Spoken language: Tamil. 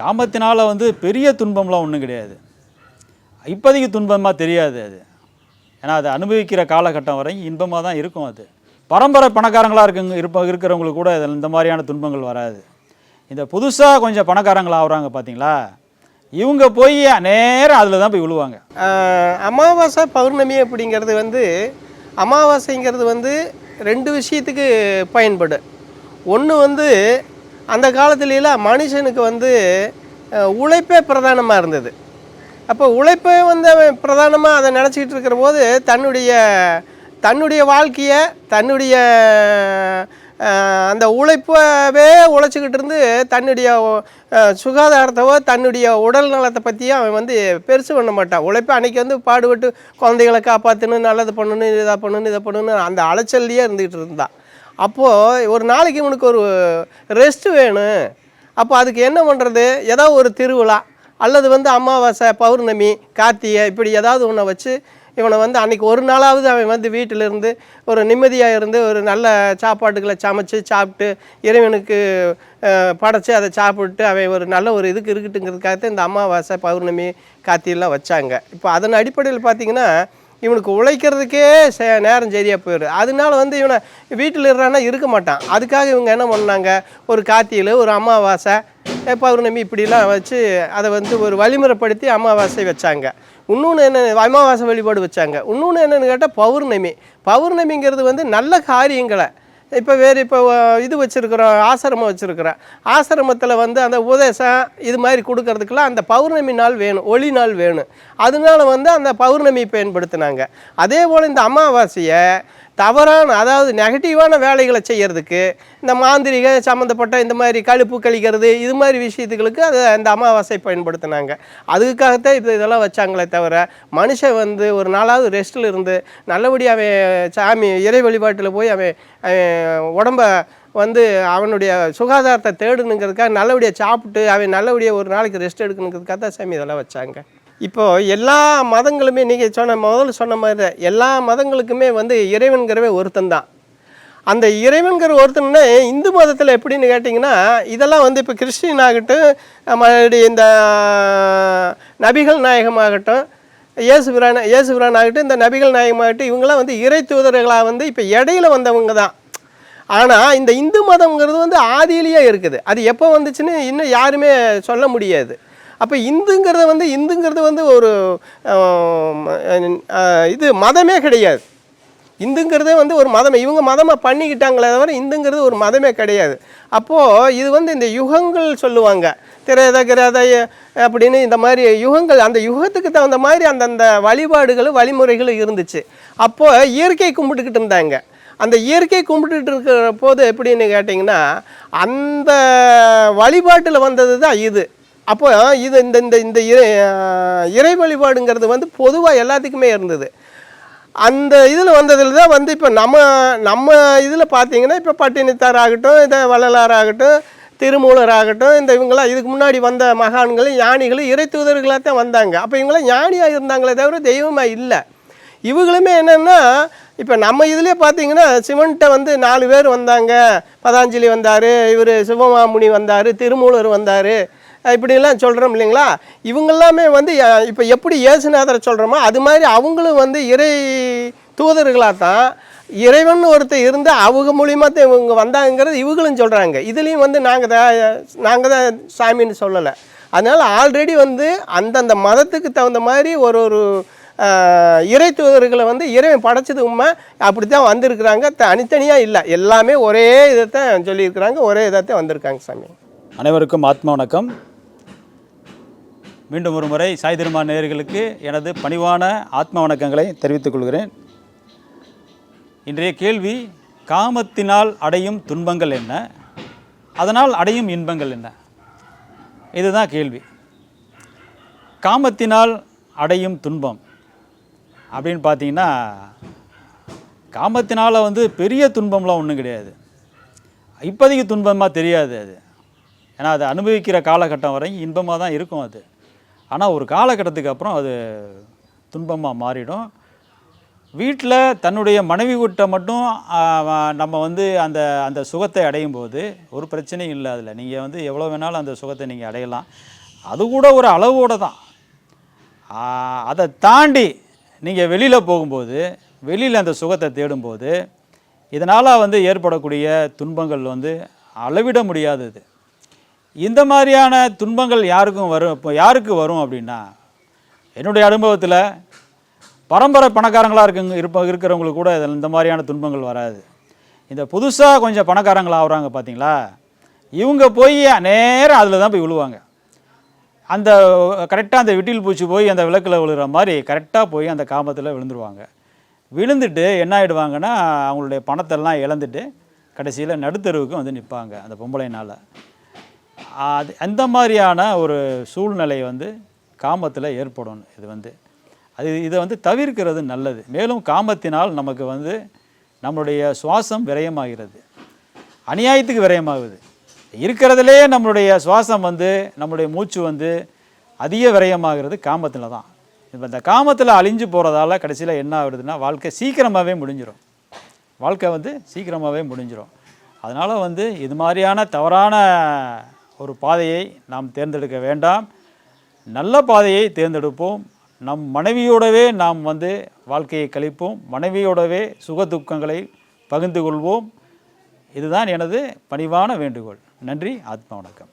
காமத்தினால் வந்து பெரிய துன்பம்லாம் ஒன்றும் கிடையாது. இப்போதைக்கு துன்பமாக தெரியாது அது. ஏன்னா அது அனுபவிக்கிற காலகட்டம் வரை இன்பமாக தான் இருக்கும் அது. பரம்பரை பணக்காரங்களாக இருக்குங்க இருப்ப இருக்கிறவங்களுக்கு கூட இதில் இந்த மாதிரியான துன்பங்கள் வராது. இந்த புதுசாக கொஞ்சம் பணக்காரங்களாக ஆகுறாங்க பார்த்தீங்களா? இவங்க போய் நேரம் அதில் தான் போய் விழுவாங்க. அமாவாசை பௌர்ணமி அப்படிங்கிறது வந்து அமாவாசைங்கிறது வந்து ரெண்டு விஷயத்துக்கு பயன்படும் ஒன்று வந்து அந்த காலத்துலலாம் மனுஷனுக்கு வந்து உழைப்பே பிரதானமாக இருந்தது. அப்போ உழைப்பே வந்து அவன் பிரதானமாக அதை நினச்சிக்கிட்டு இருக்கிற போது தன்னுடைய தன்னுடைய வாழ்க்கையை தன்னுடைய அந்த உழைப்பவே உழைச்சிக்கிட்டு இருந்து தன்னுடைய சுகாதாரத்தவோ தன்னுடைய உடல் நலத்தை பற்றியும் அவன் வந்து பெருசு பண்ண மாட்டான். உழைப்பை அன்னைக்கு வந்து பாடுபட்டு குழந்தைகளை காப்பாற்றணும் நல்லது பண்ணணும் இதை பண்ணணும் இதை பண்ணணும் அந்த அலைச்சல்லையே இருந்துக்கிட்டு இருந்தான். அப்போது ஒரு நாளைக்கு இவனுக்கு ஒரு ரெஸ்ட் வேணும். அப்போ அதுக்கு என்ன பண்ணுறது ஏதோ ஒரு திருவிழா அல்லது வந்து அமாவாசை பௌர்ணமி கார்த்திகை இப்படி ஏதாவது ஒன்றை வச்சு இவனை வந்து அன்னைக்கு ஒரு நாளாவது அவன் வந்து வீட்டில் இருந்து ஒரு நிம்மதியாக இருந்து ஒரு நல்ல சாப்பாட்டுகளை சமைச்சு சாப்பிட்டு இறைவனுக்கு படைச்சி அதை சாப்பிட்டு அவன் ஒரு நல்ல ஒரு இதுக்கு இருக்கட்டுங்கிறதுக்காக இந்த அமாவாசை பௌர்ணமி காத்தியெல்லாம் வச்சாங்க. இப்போ அதன் அடிப்படையில் பார்த்தீங்கன்னா இவனுக்கு உழைக்கிறதுக்கே சே- நேரம் சரியாக போயிடும் அதனால வந்து இவனை வீட்டில் இருக்கிறான்னா இருக்க மாட்டான். அதுக்காக இவங்க என்ன பண்ணாங்க? ஒரு கார்த்தியில் ஒரு அமாவாசை பௌர்ணமி இப்படிலாம் வச்சு அதை வந்து ஒரு வழிமுறைப்படுத்தி அமாவாசை வச்சாங்க. இன்னொன்று என்ன அமாவாசை வழிபாடு வச்சாங்க. இன்னொன்று என்னென்னு கேட்டால் பௌர்ணமி. பௌர்ணமிங்கிறது வந்து நல்ல காரியங்களை இப்போ வேறு இப்போ இது வச்சுருக்குறோம் ஆசிரமம் வச்சுருக்குறோம் ஆசிரமத்தில் வந்து அந்த உபதேசம் இது மாதிரி கொடுக்கறதுக்கெல்லாம் அந்த பௌர்ணமி நாள் வேணும் ஒளி நாள் வேணும். அதனால வந்து அந்த பௌர்ணமி பயன்படுத்தினாங்க. அதே போல் இந்த அமாவாசையை தவறான அதாவது நெகட்டிவான வேலைகளை செய்கிறதுக்கு இந்த மாந்திரிக சம்மந்தப்பட்ட இந்த மாதிரி கழுப்பு கழிக்கிறது இது மாதிரி விஷயத்துகளுக்கு அதை அந்த அமாவாசை பயன்படுத்தினாங்க. அதுக்காகத்தான் இது இதெல்லாம் வச்சாங்களே தவிர மனுஷன் வந்து ஒரு நாளாவது ரெஸ்ட்டில் இருந்து நல்லபடியாக அவன் சாமி இறை வழிபாட்டில் போய் அவன் அவன் உடம்ப வந்து அவனுடைய சுகாதாரத்தை தேடணுங்கிறதுக்காக நல்லபடியாக சாப்பிட்டு அவன் நல்லபடியாக ஒரு நாளைக்கு ரெஸ்ட் எடுக்கணுங்கிறதுக்காக தான் சாமி இதெல்லாம் வச்சாங்க. இப்போது எல்லா மதங்களுமே நீங்கள் சொன்ன முதல்ல சொன்ன மாதிரி தான். எல்லா மதங்களுக்குமே வந்து இறைவன்கிறவே ஒருத்தன் தான். அந்த இறைவன்கிற ஒருத்தன்னா இந்து மதத்தில் எப்படின்னு கேட்டிங்கன்னா இதெல்லாம் வந்து இப்போ கிறிஸ்டின் ஆகட்டும் மறுபடியும் இந்த நபிகள் நாயகமாகட்டும் இயேசுபிரான் இயேசுபிரான் ஆகட்டும் இந்த நபிகள் நாயகமாகட்டும் இவங்கெல்லாம் வந்து இறை தூதர்களாக வந்து இப்போ இடையில வந்தவங்க தான். ஆனால் இந்த இந்து மதம்ங்கிறது வந்து ஆதியிலேயே இருக்குது. அது எப்போ வந்துச்சுன்னு இன்னும் யாருமே சொல்ல முடியாது. அப்போ இந்துங்கிறது வந்து இந்துங்கிறது வந்து ஒரு இது மதமே கிடையாது. இந்துங்கிறதே வந்து ஒரு மதமே. இவங்க மதமாக பண்ணிக்கிட்டாங்களே தவிர இந்துங்கிறது ஒரு மதமே கிடையாது. அப்போது இது வந்து இந்த யுகங்கள் சொல்லுவாங்க. திரேத கிரேத அப்படின்னு இந்த மாதிரி யுகங்கள் அந்த யுகத்துக்கு தகுந்த மாதிரி அந்தந்த வழிபாடுகளும் வழிமுறைகளும் இருந்துச்சு. அப்போது இயற்கை கும்பிட்டுக்கிட்டு இருந்தாங்க. அந்த இயற்கை கும்பிட்டுட்டு இருக்கிற போது எப்படின்னு கேட்டிங்கன்னா அந்த வழிபாட்டில் வந்தது தான் இது. அப்போ இது இந்த இந்த இந்த இறை இறை வழிபாடுங்கிறது வந்து பொதுவாக எல்லாத்துக்குமே இருந்தது. அந்த இதில் வந்ததில் தான் வந்து இப்போ நம்ம நம்ம இதில் பார்த்தீங்கன்னா இப்போ பட்டினித்தார் ஆகட்டும் இந்த வள்ளலார் ஆகட்டும் திருமூலர் ஆகட்டும் இந்த இவங்களாம் இதுக்கு முன்னாடி வந்த மகான்களும் ஞானிகளும் இறை தூதர்களாக தான் வந்தாங்க. அப்போ இவங்களாம் ஞானியாக இருந்தாங்களே தவிர தெய்வமாக இல்லை. இவங்களுமே என்னென்னா இப்போ நம்ம இதிலே பார்த்தீங்கன்னா சிவன்கிட்ட வந்து நாலு பேர் வந்தாங்க. பதாஞ்சலி வந்தார் இவர் சிவமாமுனி வந்தார் திருமூலர் வந்தார். இப்படிலாம் சொல்கிறோம் இல்லைங்களா? இவங்கெல்லாமே வந்து இப்போ எப்படி இயேசுநாதரை சொல்கிறோமோ அது மாதிரி அவங்களும் வந்து இறை தூதர்களாக தான் இறைவன் ஒருத்தர் இருந்து அவங்க மூலியமாக தான் இவங்க வந்தாங்கிறது இவங்களும் சொல்கிறாங்க இதுலேயும் வந்து நாங்கள் தான் நாங்கள் தான் சாமின்னு சொல்லலை. அதனால் ஆல்ரெடி வந்து அந்தந்த மதத்துக்கு தகுந்த மாதிரி ஒரு ஒரு இறை தூதர்களை வந்து இறைவன் படைச்சது உண்மை. அப்படி தான் வந்திருக்கிறாங்க தனித்தனியாக இல்லை. எல்லாமே ஒரே இதைத்தான் சொல்லியிருக்கிறாங்க. ஒரே இதைத்தான் வந்திருக்காங்க சாமி. அனைவருக்கும் ஆத்மா வணக்கம். மீண்டும் ஒரு முறை சாய் திருமா நேயர்களுக்கு எனது பணிவான ஆத்ம வணக்கங்களை தெரிவித்துக் கொள்கிறேன். இன்றைய கேள்வி காமத்தினால் அடையும் துன்பங்கள் என்ன? அதனால் அடையும் இன்பங்கள் என்ன? இதுதான் கேள்வி. காமத்தினால் அடையும் துன்பம் அப்படின்னு பார்த்தீங்கன்னா காமத்தினால் வந்து பெரிய துன்பம்லாம் ஒன்றும் கிடையாது. இப்போதைக்கு துன்பமாக தெரியாது அது. ஏன்னா அது அனுபவிக்கிற காலகட்டம் வரை இன்பமாக தான் இருக்கும் அது. ஆனால் ஒரு காலகட்டத்துக்கு அப்புறம் அது துன்பமாக மாறிடும். வீட்டில் தன்னுடைய மனைவி கிட்ட மட்டும் நம்ம வந்து அந்த அந்த சுகத்தை அடையும் போது ஒரு பிரச்சனையும் இல்லை அதில். நீங்கள் வந்து எவ்வளோ வேணாலும் அந்த சுகத்தை நீங்கள் அடையலாம். அது கூட ஒரு அளவோடு தான். அதை தாண்டி நீங்கள் வெளியில் போகும்போது வெளியில் அந்த சுகத்தை தேடும்போது இதனால் வந்து ஏற்படக்கூடிய துன்பங்கள் வந்து அளவிட முடியாதது. இந்த மாதிரியான துன்பங்கள் யாருக்கும் வரும் இப்போ யாருக்கு வரும் அப்படின்னா என்னுடைய அனுபவத்தில் பரம்பரை பணக்காரங்களாக இருக்குங்க இருப்ப இருக்கிறவங்களுக்கு கூட இதில் இந்த மாதிரியான துன்பங்கள் வராது. இந்த புதுசாக கொஞ்சம் பணக்காரங்களாக ஆகுறாங்க பார்த்தீங்களா இவங்க போய் நேரம் அதில் தான் போய் விழுவாங்க. அந்த கரெக்டாக அந்த விட்டில் பூச்சி போய் அந்த விளக்கில் விழுகிற மாதிரி கரெக்டாக போய் அந்த காமத்தில் விழுந்துருவாங்க. விழுந்துட்டு என்ன ஆகிடுவாங்கன்னா அவங்களுடைய பணத்தெல்லாம் இழந்துட்டு கடைசியில் நடுத்தருவுக்கு வந்து நிற்பாங்க அந்த பொம்பளைனால் அது அந்த மாதிரியான ஒரு சூழ்நிலை வந்து காமத்தில் ஏற்படும். இது வந்து அது இதை வந்து தவிர்க்கிறது நல்லது. மேலும் காமத்தினால் நமக்கு வந்து நம்மளுடைய சுவாசம் விரயமாகிறது. அநியாயத்துக்கு விரயமாகுது. இருக்கிறதுலே நம்மளுடைய சுவாசம் வந்து நம்மளுடைய மூச்சு வந்து அதிக விரயமாகிறது காமத்தில் தான். இப்போ இந்த காமத்தில் அழிஞ்சு போகிறதால கடைசியில் என்ன ஆகுதுன்னா வாழ்க்கை சீக்கிரமாகவே முடிஞ்சிடும் வாழ்க்கை வந்து சீக்கிரமாகவே முடிஞ்சிடும் அதனால் வந்து இது மாதிரியான தவறான ஒரு பாதையை நாம் தேர்ந்தெடுக்க வேண்டாம். நல்ல பாதையை தேர்ந்தெடுப்போம். நம் மனைவியோடவே நாம் வந்து வாழ்க்கையை கழிப்போம். மனைவியோடவே சுக துக்கங்களை பகிர்ந்து கொள்வோம். இதுதான் எனது பணிவான வேண்டுகோள். நன்றி. ஆத்மா வணக்கம்.